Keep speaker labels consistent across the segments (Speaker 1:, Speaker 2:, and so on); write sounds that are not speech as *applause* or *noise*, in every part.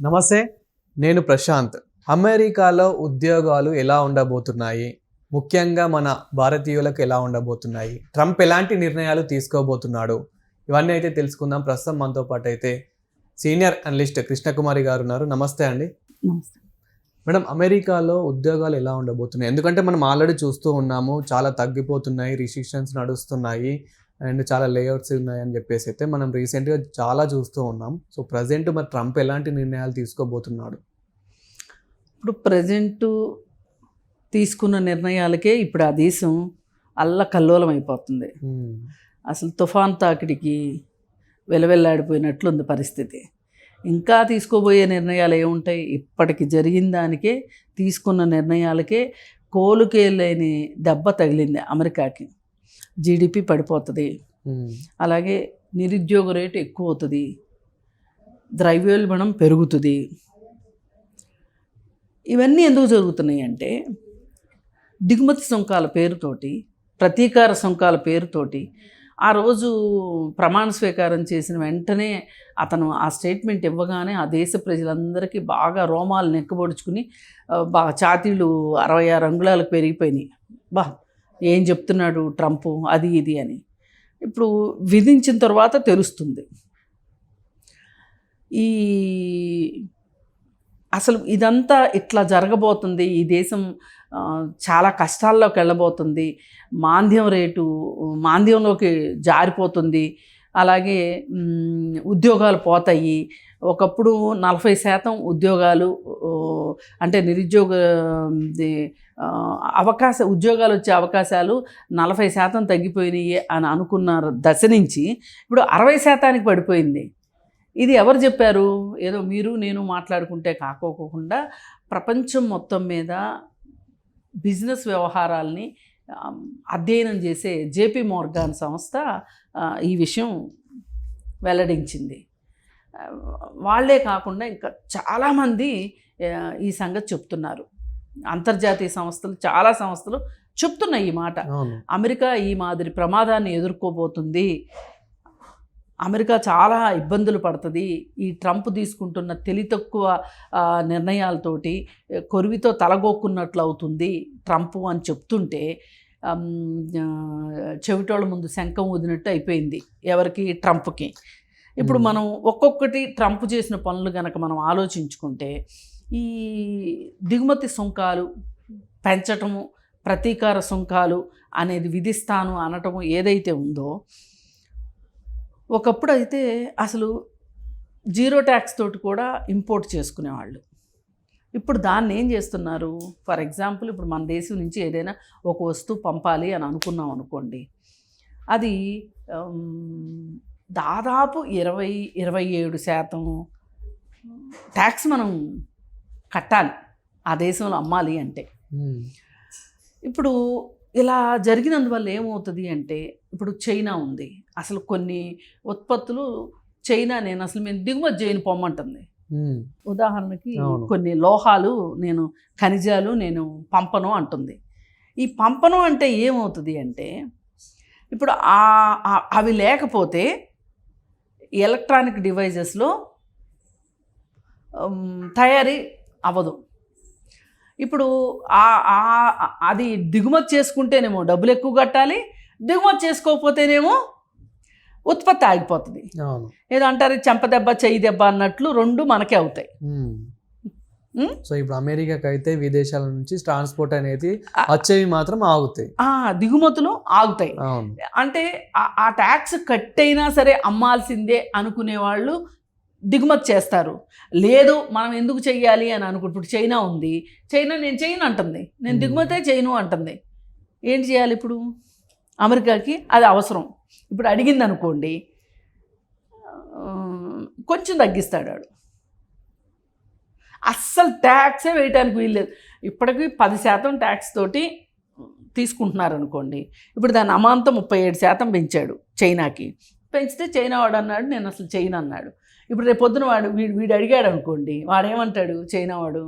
Speaker 1: నమస్తే నేను ప్రశాంత్. అమెరికాలో ఉద్యోగాలు ఎలా ఉండబోతున్నాయి? ముఖ్యంగా మన భారతీయులకు ఎలా ఉండబోతున్నాయి? ట్రంప్ ఎలాంటి నిర్ణయాలు తీసుకోబోతున్నాడు? ఇవన్నీ అయితే తెలుసుకుందాం. ప్రస్తుతం మనతో పాటు అయితే సీనియర్ అనలిస్ట్ కృష్ణకుమారి గారు ఉన్నారు. నమస్తే అండి. మేడం అమెరికాలో ఉద్యోగాలు ఎలా ఉండబోతున్నాయి? ఎందుకంటే మనం ఆల్రెడీ చూస్తూ ఉన్నాము చాలా తగ్గిపోతున్నాయి రిస్ట్రిక్షన్స్ నడుస్తున్నాయి. అండ్ చాలా లేఅవుట్స్ ఉన్నాయి అని చెప్పేసి అయితే మనం రీసెంట్గా చాలా చూస్తూ ఉన్నాం. సో ప్రజెంట్ మరి ట్రంప్ ఎలాంటి నిర్ణయాలు తీసుకోబోతున్నాడు?
Speaker 2: ఇప్పుడు ప్రజెంటు తీసుకున్న నిర్ణయాలకే ఇప్పుడు ఆ దేశం అల్ల కల్లోలం అయిపోతుంది అసలు తుఫాన్ తాకిడికి వెలవెల్లాడిపోయినట్లుంది పరిస్థితి. ఇంకా తీసుకోబోయే నిర్ణయాలు ఏముంటాయి? ఇప్పటికి జరిగిన దానికే తీసుకున్న నిర్ణయాలకే కోలుకే లేని దెబ్బ తగిలింది అమెరికాకి. జీడిపి పడిపోతుంది. అలాగే నిరుద్యోగ రేటు ఎక్కువ అవుతుంది ద్రవ్యోల్బణం పెరుగుతుంది. ఇవన్నీ ఎందుకు జరుగుతున్నాయి అంటే దిగుమతి సుంకాల పేరుతోటి ప్రతీకార సుంకాల పేరుతోటి ఆ రోజు ప్రమాణ స్వీకారం చేసిన వెంటనే అతను ఆ స్టేట్మెంట్ ఇవ్వగానే ఆ దేశ ప్రజలందరికీ బాగా రోమాలు నెక్కబొడుచుకుని బాగా ఛాతీలు అరవై ఆరు అంగుళాలకు పెరిగిపోయినాయి. బా ఏం చెప్తున్నాడు ట్రంప్? అది ఇది అని. ఇప్పుడు విధించిన తర్వాత తెలుస్తుంది. ఈ అసలు ఇదంతా ఇట్లా జరగబోతుంది. ఈ దేశం చాలా కష్టాల్లోకి వెళ్ళబోతుంది. మాంద్యం రేటు మాంద్యంలోకి జారిపోతుంది. అలాగే ఉద్యోగాలు పోతాయి. ఒకప్పుడు నలభై శాతం ఉద్యోగాలు అంటే నిరుద్యోగ అవకాశ ఉద్యోగాలు వచ్చే అవకాశాలు నలభై శాతం తగ్గిపోయినాయి అని అనుకున్న దశ నుంచి ఇప్పుడు అరవై శాతానికి పడిపోయింది. ఇది ఎవరు చెప్పారు? ఏదో మీరు నేను మాట్లాడుకుంటే కాకోకుండా ప్రపంచం మొత్తం మీద బిజినెస్ వ్యవహారాల్ని అధ్యయనం చేసే జేపీ మోర్గాన్ సంస్థ ఈ విషయం వెల్లడించింది. వాళ్ళే కాకుండా ఇంకా చాలామంది ఈ సంగతి చెప్తున్నారు. అంతర్జాతీయ సంస్థలు చాలా సంస్థలు చెప్తున్నాయి ఈ మాట. అమెరికా ఈ మాదిరి ప్రమాదాన్ని ఎదుర్కోబోతుంది. అమెరికా చాలా ఇబ్బందులు పడుతుంది. ఈ ట్రంప్ తీసుకుంటున్న తెలి తక్కువ నిర్ణయాలతోటి కొరివితో తలగొక్కున్నట్లు అవుతుంది ట్రంప్ అని చెప్తుంటే చెవిటోళ్ళ ముందు శంఖం ఊదినట్టు అయిపోయింది ఎవరికి? ట్రంప్కి. ఇప్పుడు. మనం ఒక్కొక్కటి ట్రంప్ చేసిన పనులు కనుక మనం ఆలోచించుకుంటే ఈ దిగుమతి సుంకాలు పెంచటము ప్రతీకార సుంకాలు అనేది విధిస్తాను అనటము ఏదైతే ఉందో ఒకప్పుడు అయితే అసలు జీరో ట్యాక్స్ తోటి కూడా ఇంపోర్ట్ చేసుకునేవాళ్ళు. ఇప్పుడు దాన్ని ఏం చేస్తున్నారు? ఫర్ ఎగ్జాంపుల్ ఇప్పుడు మన దేశం నుంచి ఏదైనా ఒక వస్తువు పంపాలి అని అనుకున్నాం అనుకోండి. అది దాదాపు ఇరవై ఇరవై ఏడు శాతం ట్యాక్స్ మనం కట్టాలి. ఆ దేశంలో అమ్మాలి అంటే. ఇప్పుడు ఇలా జరిగినందువల్ల ఏమవుతుంది అంటే ఇప్పుడు చైనా ఉంది. అసలు కొన్ని ఉత్పత్తులు చైనా నేను అసలు మేము దిగుమతి చేయని పొమ్మంటుంది.
Speaker 1: మ్మ్.
Speaker 2: ఉదాహరణకి. కొన్ని లోహాలు నేను ఖనిజాలు నేను పంపను అంటుంది. ఈ పంపను అంటే ఏమవుతుంది అంటే ఇప్పుడు అవి లేకపోతే ఎలక్ట్రానిక్ డివైజెస్లో తయారీ అవ్వదు. ఇప్పుడు అది దిగుమతి చేసుకుంటేనేమో డబ్బులు ఎక్కువ కట్టాలి దిగుమతి చేసుకోకపోతేనేమో ఉత్పత్తి ఆగిపోతుంది. ఏదో అంటారు చెంప దెబ్బ చెయ్యి దెబ్బ అన్నట్లు రెండు మనకే అవుతాయి?
Speaker 1: సో ఇప్పుడు అమెరికాకి అయితే విదేశాల నుంచి ట్రాన్స్పోర్ట్ అనేది వచ్చేవి మాత్రం ఆగుతాయి.
Speaker 2: ఆ దిగుమతులు ఆగుతాయి. అంటే ఆ- ట్యాక్స్ కట్టైనా సరే అమ్మాల్సిందే అనుకునే వాళ్ళు దిగుమతి చేస్తారు. లేదు మనం ఎందుకు చెయ్యాలి అని అనుకుంటు ఇప్పుడు చైనా ఉంది. చైనా నేను చేయను అంటుంది. నేను. దిగుమతే చేయను అంటుంది. ఏంటి చేయాలి ఇప్పుడు? అమెరికాకి అది అవసరం. ఇప్పుడు అడిగింది అనుకోండి కొంచెం తగ్గిస్తాడు వాడు అస్సలు ట్యాక్సే వేయటానికి వీల్లేదు. ఇప్పటికీ పది శాతం ట్యాక్స్ తోటి తీసుకుంటున్నారు అనుకోండి ఇప్పుడు దాని అమాంతం ముప్పై ఏడు శాతం పెంచాడు చైనాకి. పెంచితే చైనా వాడు అన్నాడు నేను అసలు చైనా అన్నాడు. ఇప్పుడు రేపు పొద్దున వాడు వీడు వీడు అడిగాడు అనుకోండి వాడేమంటాడు చైనా వాడు?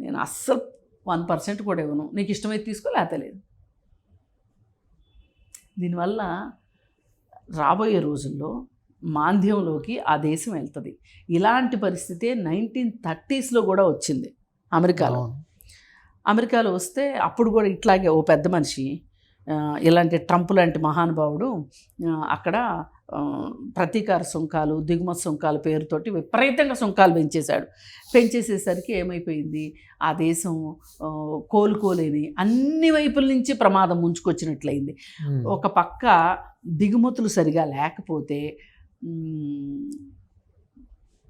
Speaker 2: నేను అస్సలు వన్ పర్సెంట్ కూడా ఇవ్వను. నీకు ఇష్టమైతే తీసుకో లేకపోతే లేదు. దీనివల్ల రాబోయే రోజుల్లో మాంద్యంలోకి ఆ దేశం వెళ్తుంది. ఇలాంటి పరిస్థితే నైన్టీన్ థర్టీస్లో కూడా వచ్చింది అమెరికాలో. అమెరికాలో వస్తే అప్పుడు కూడా ఇట్లాగే ఓ పెద్ద మనిషి ఇలాంటి ట్రంప్ లాంటి మహానుభావుడు అక్కడ ప్రతీకార సుంకాలు దిగుమతి సుంకాల పేరుతోటి విపరీతంగా సుంకాలు పెంచేశాడు. పెంచేసేసరికి ఏమైపోయింది? ఆ దేశం కోలుకోలేని అన్ని వైపుల నుంచి ప్రమాదం ముంచుకొచ్చినట్లయింది. ఒక పక్క దిగుమతులు సరిగా లేకపోతే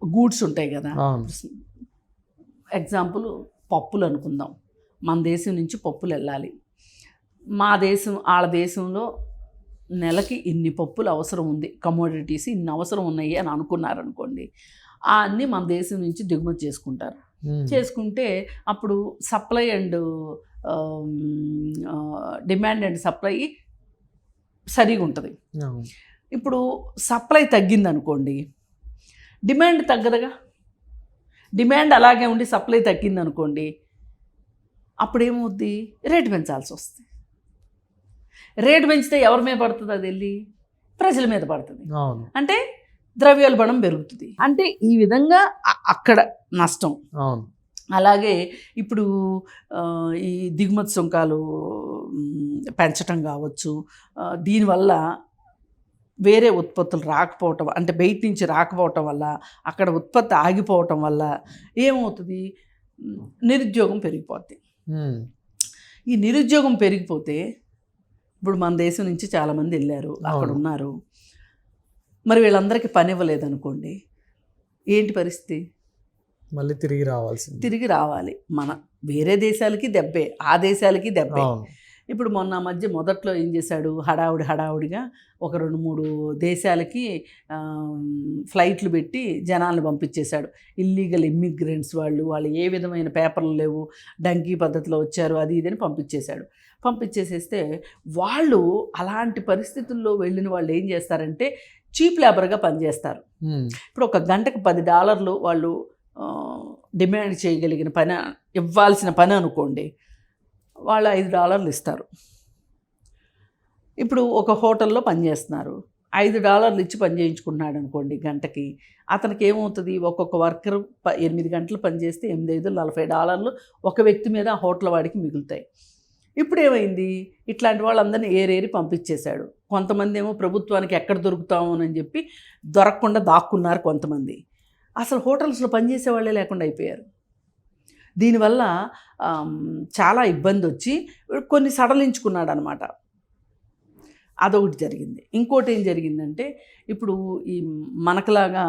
Speaker 2: గూడ్స్ ఉంటాయి కదా. ఎగ్జాంపుల్ పప్పులు అనుకుందాం. మన దేశం నుంచి పప్పులు వెళ్ళాలి. మా దేశం వాళ్ళ దేశంలో నెలకి ఇన్ని పప్పులు అవసరం ఉంది. కమోడిటీస్ ఇన్ని అవసరం ఉన్నాయి అని అనుకున్నారనుకోండి ఆ అన్నీ మన దేశం నుంచి దిగుమతి చేసుకుంటారు. చేసుకుంటే అప్పుడు supply and demand and supply సరిగా ఉంటుంది. ఇప్పుడు సప్లై తగ్గింది అనుకోండి డిమాండ్ తగ్గదుగా? డిమాండ్ అలాగే ఉండి సప్లై తగ్గింది అనుకోండి అప్పుడు ఏమవుద్ది రేటు పెంచాల్సి వస్తుంది రేటు పెంచితే ఎవరి మీద పడుతుంది అది వెళ్ళి? ప్రజల మీద పడుతుంది. అంటే ద్రవ్యోల్బణం పెరుగుతుంది. అంటే ఈ విధంగా అక్కడ నష్టం.
Speaker 1: అవును.
Speaker 2: అలాగే ఇప్పుడు ఈ దిగుమతి సుంకాలు పెంచటం కావచ్చు దీనివల్ల వేరే ఉత్పత్తులు రాకపోవటం అంటే బయట నుంచి రాకపోవటం వల్ల అక్కడ ఉత్పత్తి ఆగిపోవటం వల్ల ఏమవుతుంది నిరుద్యోగం పెరిగిపోద్ది. ఈ నిరుద్యోగం పెరిగిపోతే ఇప్పుడు మన దేశం నుంచి చాలామంది వెళ్ళారు అక్కడ. ఉన్నారు మరి వీళ్ళందరికీ పని ఇవ్వలేదు అనుకోండి ఏంటి పరిస్థితి
Speaker 1: మళ్ళీ తిరిగి రావాల్సింది.
Speaker 2: తిరిగి రావాలి. మన వేరే దేశాలకి దెబ్బే ఆ దేశాలకి దెబ్బే. ఇప్పుడు మొన్న మధ్య మొదట్లో ఏం చేశాడు? హడావుడి హడావుడిగా ఒక రెండు మూడు దేశాలకి ఫ్లైట్లు పెట్టి జనాలను పంపించేశాడు. ఇల్లీగల్ ఇమ్మిగ్రెంట్స్ వాళ్ళు వాళ్ళు ఏ విధమైన పేపర్లు లేవు డంకీ పద్ధతిలో వచ్చారు అది ఇదని పంపించేశాడు. పంపించేసేస్తే వాళ్ళు అలాంటి పరిస్థితుల్లో వెళ్ళిన వాళ్ళు ఏం చేస్తారంటే చీప్ లేబర్గా పనిచేస్తారు. ఇప్పుడు ఒక గంటకు పది డాలర్లు వాళ్ళు డిమాండ్ చేయగలిగిన పని ఇవ్వాల్సిన పని అనుకోండి వాళ్ళు ఐదు డాలర్లు ఇస్తారు. ఇప్పుడు ఒక హోటల్లో పనిచేస్తున్నారు. ఐదు డాలర్లు ఇచ్చి పని చేయించుకున్నాడు అనుకోండి గంటకి అతనికి ఏమవుతుంది? ఒక్కొక్క వర్కర్ ప ఎనిమిది గంటలు పనిచేస్తే ఎనిమిది ఐదు నలభై డాలర్లు ఒక వ్యక్తి మీద ఆ హోటల్ వాడికి మిగులుతాయి. ఇప్పుడు ఏమైంది? ఇట్లాంటి వాళ్ళందరినీ ఏరేరి పంపించేశాడు. కొంతమంది ఏమో ప్రభుత్వానికి ఎక్కడ దొరుకుతాము అని చెప్పి దొరకకుండా దాక్కున్నారు కొంతమంది. అసలు హోటల్స్లో పనిచేసే వాళ్ళే లేకుండా అయిపోయారు. దీనివల్ల చాలా ఇబ్బంది వచ్చి కొన్ని సడలించుకున్నాడు అనమాట అదొకటి జరిగింది. ఇంకోటి ఏం జరిగిందంటే ఇప్పుడు ఈ మనకులాగా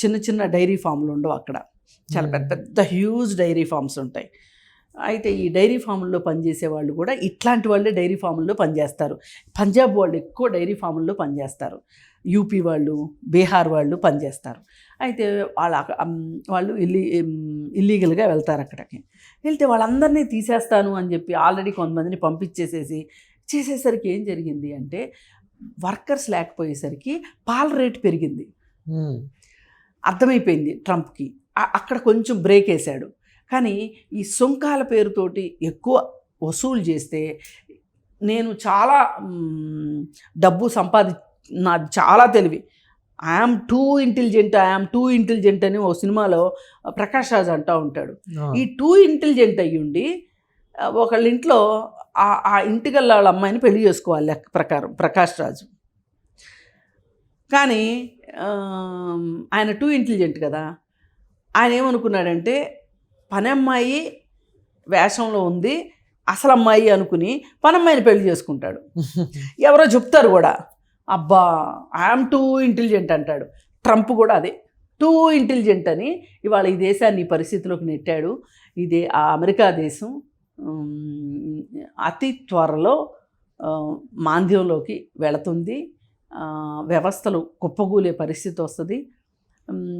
Speaker 2: చిన్న చిన్న డైరీ ఫామ్లు ఉండవు అక్కడ. చాలా పెద్ద పెద్ద హ్యూజ్ డైరీ ఫామ్స్ ఉంటాయి అయితే ఈ డైరీ ఫాముల్లో పనిచేసే వాళ్ళు కూడా ఇట్లాంటి వాళ్ళే డైరీ ఫాముల్లో పనిచేస్తారు. పంజాబ్ వాళ్ళు ఎక్కువ డైరీ ఫాముల్లో పనిచేస్తారు. యూపీ వాళ్ళు బీహార్ వాళ్ళు పనిచేస్తారు. అయితే వాళ్ళ వాళ్ళు ఇల్లి ఇల్లీగల్గా వెళ్తారు అక్కడికి. వెళ్తే వాళ్ళందరినీ తీసేస్తాను అని చెప్పి ఆల్రెడీ కొంతమందిని పంపించేసేసి చేసేసరికి ఏం జరిగింది అంటే వర్కర్స్ లేకపోయేసరికి పాల రేటు పెరిగింది. అర్థమైపోయింది ట్రంప్కి. అక్కడ కొంచెం బ్రేక్ వేశాడు కానీ ఈ సుంకాల పేరుతోటి ఎక్కువ వసూలు చేస్తే నేను చాలా డబ్బు సంపాది నాది చాలా తెలివి. I am too intelligent I am too intelligent అని ఓ సినిమాలో ప్రకాష్ రాజ్ అంటూ ఉంటాడు. ఈ టూ ఇంటెలిజెంట్ అయ్యుండి ఆ, ఒకళ్ళ ఇంట్లో ఆ ఇంటికల్లా వాళ్ళ అమ్మాయిని పెళ్ళి చేసుకోవాలి లెక్క ప్రకారం ప్రకాష్ రాజు. కానీ ఆయన టూ ఇంటెలిజెంట్ కదా. ఆయన ఏమనుకున్నాడంటే పని అమ్మాయి వేషంలో ఉంది అసలు అమ్మాయి అనుకుని పని అమ్మాయిని పెళ్ళి చేసుకుంటాడు. *laughs* ఎవరో చెప్తారు కూడా అబ్బా ఐఆమ్ టూ ఇంటెలిజెంట్ అంటాడు. ట్రంప్ కూడా అదే టూ ఇంటెలిజెంట్ అని ఇవాళ ఈ దేశాన్ని ఈ పరిస్థితిలోకి నెట్టాడు. ఇదే ఆ అమెరికా దేశం అతి త్వరలో మాంద్యంలోకి వెళుతుంది. వ్యవస్థలు కుప్పగూలే పరిస్థితి వస్తుంది.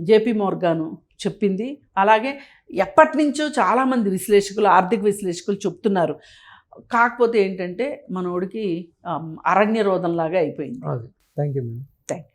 Speaker 2: జేపీ మోర్గాను చెప్పింది. అలాగే ఎప్పటి నుంచో చాలామంది విశ్లేషకులు ఆర్థిక విశ్లేషకులు చెప్తున్నారు. కాకపోతే ఏంటంటే మనోడికి అరణ్య రోధంలాగా అయిపోయింది.
Speaker 1: Thank you madam
Speaker 2: thank